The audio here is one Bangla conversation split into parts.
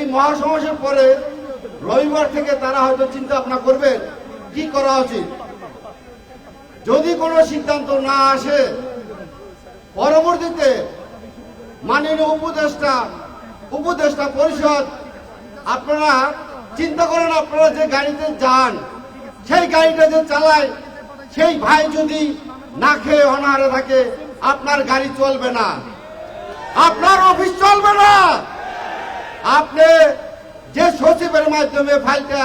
এই মহাসমাবেশের পরে রবিবার থেকে তারা হয়তো চিন্তা ভাবনা করবেন, কি করা উচিত? যদি কোনো সিদ্ধান্ত না আসে, পরবর্তীতে মাননীয় উপদেষ্টা উপদেষ্টা পরিষদ, আপনারা চিন্তা করেন আপনারা যে গাড়িতে যান, সেই গাড়িটা যে চালায়, সেই ভাই যদি না খেয়ে অনাহারে থাকে, আপনার গাড়ি চলবে না। আপনার অফিস চলবে না। আপনি যে সচিবের মাধ্যমে ফাইলটা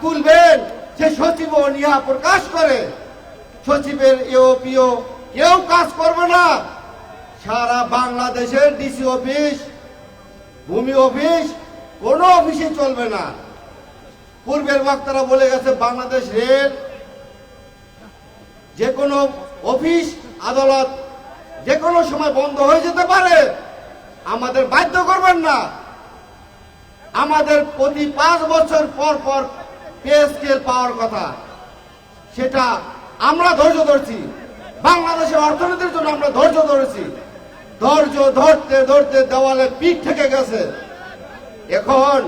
তুলবেন সে সচিব নিয়া প্রকাশ করে, সচিবের এওপিও কেউ কাজ করবে না। সারা বাংলাদেশের ডিসি অফিস, ভূমি অফিস, কোনো অফিসে চলবে না। পূর্বের বক্তারা বলে গেছে, বাংলাদেশ রেল, যে কোনো অফিস, আদালত, যে কোনো সময় বন্ধ হয়ে যেতে পারে। আমাদের বাধ্য করবেন না। আমাদের প্রতি পাঁচ বছর পর পর পে স্কেল পাওয়ার কথা। সেটা আমরা ধৈর্য ধরছি। বাংলাদেশের অর্থনীতির জন্য আমরা ধৈর্য ধরেছি। ধৈর্য ধরতে ধরতে দেওয়ালে পিঠ থেকে গেছে। এখন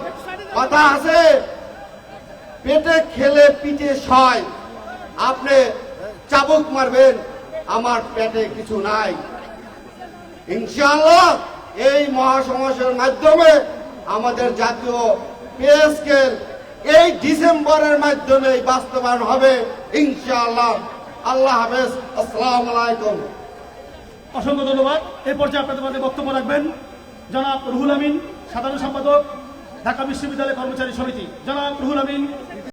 কথা আছে, পেটে খেলে পিঠে সয়। আপনি চাবুক মারবেন, আমার পেটে কিছু নাই। ইনশাআল্লাহ এই মহাসমাবেশের মাধ্যমে আমাদের জাতীয় পে স্কেল এই ডিসেম্বরের মাধ্যমে বাস্তবায়ন হবে, ইনশাআল্লাহ। আল্লাহ হাফেজ, আসসালামু আলাইকুম। অসংখ্য ধন্যবাদ। এই পর্যায়ে আপনাদের মধ্যে বক্তব্য রাখবেন। জনাব রুহুল আমিন, সাধারণ সম্পাদক, ঢাকা বিশ্ববিদ্যালয় কর্মচারী সমিতি। জনাব রুহুল আমিন।